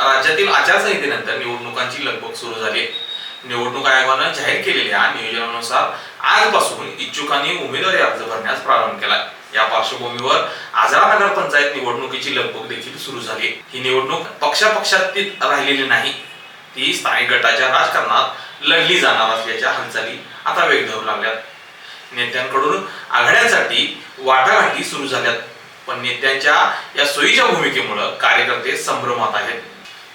राज्यातील आचारसंहितेनंतर निवडणुकांची लगबग सुरू झाली. आहे. निवडणूक आयोगानं जाहीर केलेल्या नियोजनानुसार आजपासून इच्छुकांनी उमेदवारी अर्ज भरण्यास प्रारंभ केला. या पार्श्वभूमीवर आजरा नगर पंचायत निवडणुकीची लगबग देखील सुरू झाली. ही निवडणूक पक्षापक्षातीत राहिलेली नाही. ती स्थानिक गटाच्या राजकारणात लढली जाणार असल्याच्या हालचाली आता वेग धरू लागल्यात. नेत्यांकडून आघाड्यांसाठी वाटाघाटी सुरू झाल्यात. पण नेत्यांच्या या सोयीच्या भूमिकेमुळे कार्यकर्ते संभ्रमात आहेत.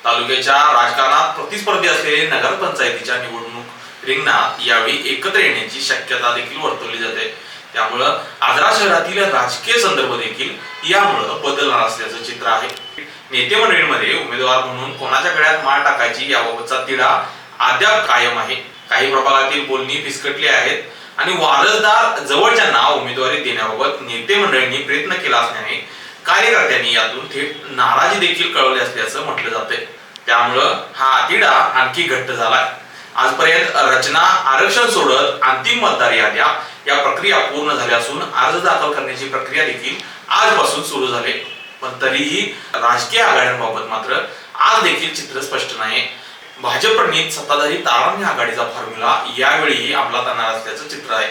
तालुक्याच्या राजकारणात प्रतिस्पर्धी असलेल्या नगरपंचायतीच्या निवडणूक रिंगणात यावेळी एकत्र येण्याची शक्यता देखील वर्तवली जाते. त्यामुळं आजरा शहरातील राजकीय संदर्भ देखील यामुळं बदलणार असल्याचं चित्र आहे. नेते मंडळींमध्ये उमेदवार म्हणून कोणाच्या गळ्यात माळ टाकायची याबाबतचा तिढा अद्याप कायम आहे. काही प्रभागातील बोलणी फिसकटली आहेत आणि वारसदार जवळच्यांना उमेदवारी देण्याबाबत नेते मंडळींनी प्रयत्न केला असल्याने कार्यकर्त्यांनी यातून थेट नाराजी देखील कळवली असल्याचं म्हटलं जातंय. त्यामुळं हा तिढा आणखी घट्ट झालाय. आजपर्यंत रचना आरक्षण सोडत अंतिम मतदार याद्या या प्रक्रिया पूर्ण झाल्या असून अर्ज दाखल करण्याची प्रक्रिया देखील आजपासून सुरू झाली. पण तरीही राजकीय आघाड्यांबाबत मात्र आज देखील चित्र स्पष्ट नाही भाजप प्रणित सत्ताधारी तारांनी आघाडीचा फॉर्म्युला यावेळीही अंमलात आणणार असल्याचं चित्र आहे.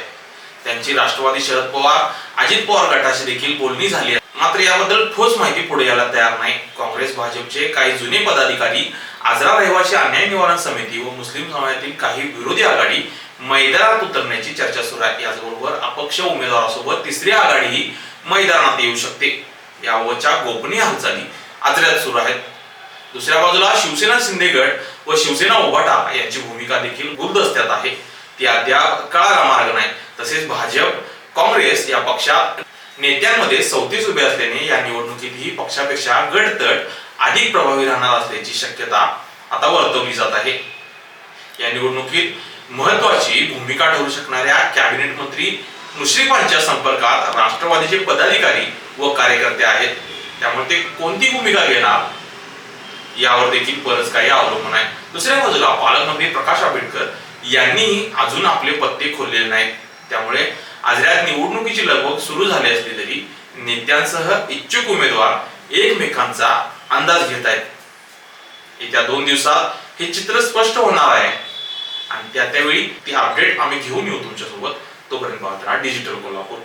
त्यांची राष्ट्रवादी शरद पवार अजित पवार गटाशी देखील बोलणी झाली आहे. मात्र याबद्दल ठोस माहिती पुढे यायला तयार नाही. काँग्रेस भाजपचे काही जुने पदाधिकारी आजरा रहिवासी अन्याय निवारण समिती व मुस्लिम समाजातील काही विरोधी आघाडी मैदानात उतरण्याची चर्चा सुरू आहे. याचबरोबर अपक्ष उमेदवारासोबत तिसरी आघाडीही मैदानात येऊ शकते. यावरच्या गोपनीय हालचाली आजऱ्यात सुरू आहेत. दुसऱ्या बाजूला शिवसेना सिंदेगड व शिवसेना उभाटा यांची भूमिका देखील गुलदस्त्यात आहे. ती अद्याप काळाला मार्ग नाही. तसेच भाजप काँग्रेस या पक्षात नेत्यांमध्ये सवतीस उभे असल्याने या निवडणुकीत ही पक्षापेक्षा गडतट अधिक प्रभावी राहणार असल्याची शक्यता आता वर्तवली जात आहे. या निवडणुकीत महत्वाची भूमिका ठरू शकणाऱ्या कॅबिनेट मंत्री मुश्रीफांच्या संपर्कात राष्ट्रवादीचे पदाधिकारी व कार्यकर्ते आहेत. त्यामुळे ते कोणती भूमिका घेणार यावर देखील बरंच काही अवलंबून आहे. दुसऱ्या बाजूला पालकमंत्री प्रकाश आंबेडकर यांनी अजून आपले पत्ते खोललेले नाहीत. त्यामुळे आजऱ्यात निवडणुकीची लगबग सुरू झाली असली तरी नेत्यांसह इच्छुक उमेदवार एकमेकांचा अंदाज घेत आहेत. येत्या दोन दिवसात हे चित्र स्पष्ट होणार आहे. आणि त्या त्यावेळी ती अपडेट आम्ही घेऊन येऊ तुमच्यासोबत. तोपर्यंत पाहत राहा डिजिटल कोल्हापूर.